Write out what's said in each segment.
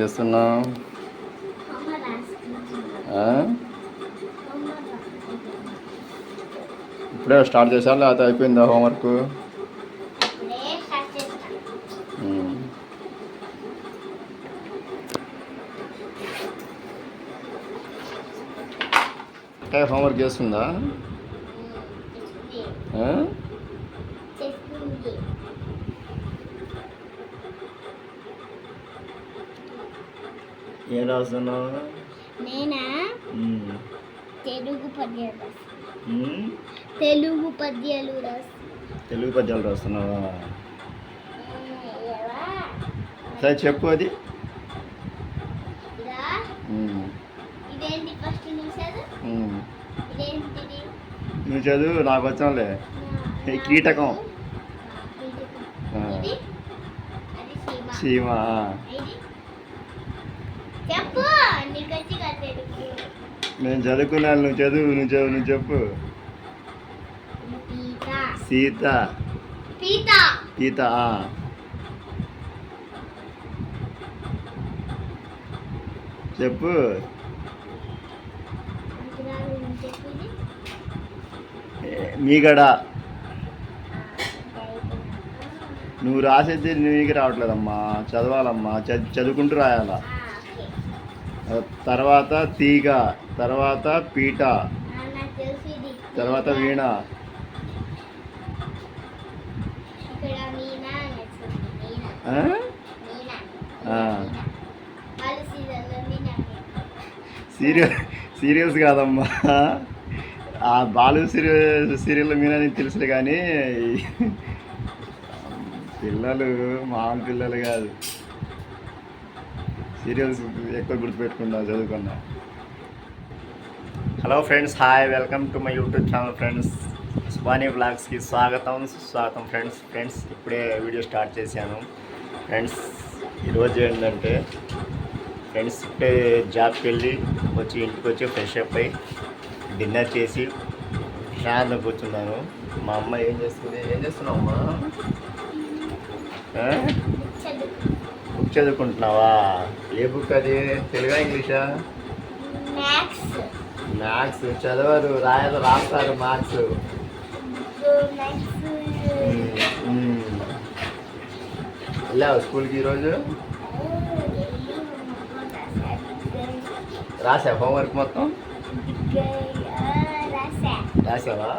చేస్తున్నావు? ఇప్పుడే స్టార్ట్ చేసా లేకపోతే అయిపోయిందా హోంవర్క్? హోంవర్క్? చేస్తుంది? ఏం రాస్తున్నావు? నేనా. తెలుగు పద్యాలు. తెలుగు పద్యాలు తెలుగు పద్యాలు రాస్తున్నావా? సరే చెప్పు అది. నువ్వు చదువు? నాకు వచ్చాంలే. కీటకం. చీమ చెప్పు నేను చదువుకున్నాను నువ్వు చదువు నువ్వు చదువు నువ్వు చెప్పు. పీత సీత. పీత సీత ఆ. చెప్పు. మీగడ నువ్వు రాసేది నీకు రావట్లేదమ్మా. చదవాలమ్మా. చదువుకుంటూ రాయాలా? తర్వాత తీగ తర్వాత పీట తర్వాత. వీణ. సీరియల్ సీరియల్స్ కాదమ్మా. ఆ బాలు సీరియల్ సీరియల్ మీద నీకు తెలుసులే కానీ పిల్లలు మామూలు పిల్లలు కాదు. సీరియల్స్ ఎక్కువ గుర్తుపెట్టుకున్నా చదువుకున్నా. Hello friends hi welcome to my YouTube channel friends Subani బ్లాగ్స్కి స్వాగతం సుస్వాగతం ఫ్రెండ్స్ ఫ్రెండ్స్ ఇప్పుడే వీడియో స్టార్ట్ చేశాను. ఫ్రెండ్స్ ఈరోజు ఏంటంటే ఫ్రెండ్స్ ఇప్పుడే జాబ్కి వెళ్ళి వచ్చి ఇంటికి వచ్చి ఫ్రెష్ అప్ అయ్యి డిన్నర్ చేసి ఫ్యాన్లో కూర్చున్నాను. మా అమ్మ ఏం చేస్తుంది? ఏం చేస్తున్నావు అమ్మా? ఆ? చదువు. బుక్ చదువుకుంటున్నావా? ఏ బుక్ అది? తెలుగా ఇంగ్లీషా? మ్యాథ్స్ చదవరు. రాయాలి రాస్తారు మ్యాథ్స్ మ్యాథ్స్ వెళ్ళావు స్కూల్కి ఈరోజు? రాసా హోంవర్క్ మొత్తం? రాసా. రాసావా?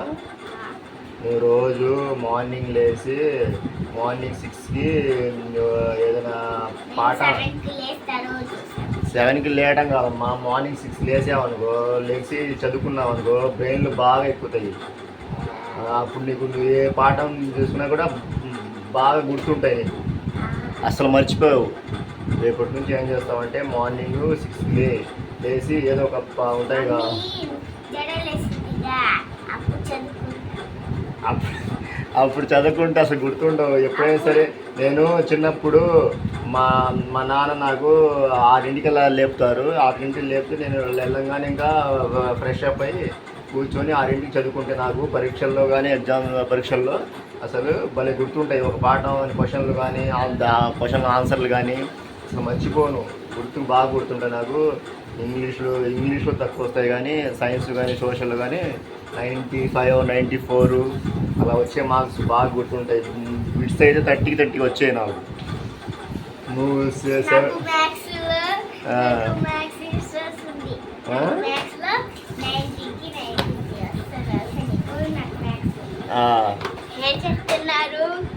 నువ్వు రోజు మార్నింగ్ లేచి మార్నింగ్ సిక్స్కి ఏదైనా పాట సెవెన్కి లేయడం కాదమ్మా. మార్నింగ్ సిక్స్ లేసావనుకో లేచి చదువుకున్నావు అనుకో బ్రెయిన్లు బాగా ఎక్కుతాయి. అప్పుడు నీకు నువ్వు ఏ పాఠం చూసినా కూడా బాగా గుర్తుంటాయి నీకు. అసలు మర్చిపోయావు. రేపటి నుంచి ఏం చేస్తావంటే మార్నింగ్ సిక్స్ లే లేచి ఏదో ఒక ఉంటాయి కదా జడలేసిందిగా అప్పుడు చదువుకుంటా అప్పుడు అప్పుడు చదువుకుంటే అసలు గుర్తుండవు. ఎప్పుడైనా సరే నేను చిన్నప్పుడు మా మా నాన్న నాకు ఆరింటికల్లా లేపుతారు. ఆరింటికి లేపితే నేను వెళ్ళంగానే ఇంకా ఫ్రెష్ అప్ అయ్యి కూర్చొని ఆరింటికి చదువుకుంటే నాకు పరీక్షల్లో కానీ ఎగ్జామ్ పరీక్షల్లో అసలు భలే గుర్తుంటాయి. ఒక పాఠం క్వశ్చన్లు కానీ క్వశ్చన్ ఆన్సర్లు కానీ అసలు మర్చిపోను. గుర్తు బాగా గుర్తుంటాయి నాకు. ఇంగ్లీష్లో ఇంగ్లీష్లో తక్కువ వస్తాయి కానీ సైన్స్ కానీ సోషల్ కానీ నైంటీ ఫైవ్ నైంటీ ఫోర్ అలా వచ్చే మార్క్స్ బాగా గుర్తుంటాయి. బిట్స్ అయితే థర్టీకి థర్టీకి వచ్చాయి నాకు. నువ్వు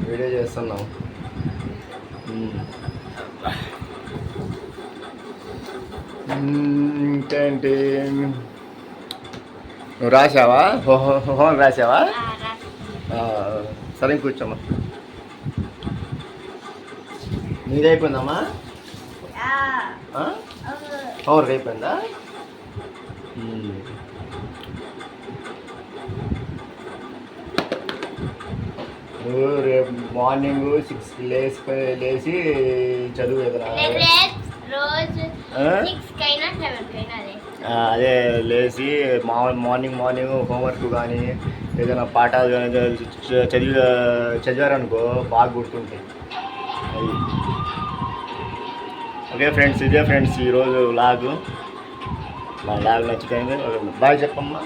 వీడియో చేస్తున్నాం. ఇంకేంటి నువ్వు రాసావా హో- హో- హోం రాసావా సరే కూర్చోమ్మా. నీది అయిపోయిందమ్మా ఆ, ఆ? అవును. హోంవర్క్ అయిపోయిందా. నువ్వు రేపు మార్నింగ్ సిక్స్కి లేచి లేచి చదువు ఎదురా రోజు అదే లేచి మార్నింగ్ మార్నింగ్ హోంవర్క్ కానీ ఏదైనా పాఠాలు కానీ చదివి చదివారనుకో బాగా గుర్తుంటాయి. అది. ఓకే ఫ్రెండ్స్ ఇదే ఫ్రెండ్స్ ఈరోజు లాగు. మా లాగ్ నచ్చుతుంది బాయ్ చెప్పమ్మా.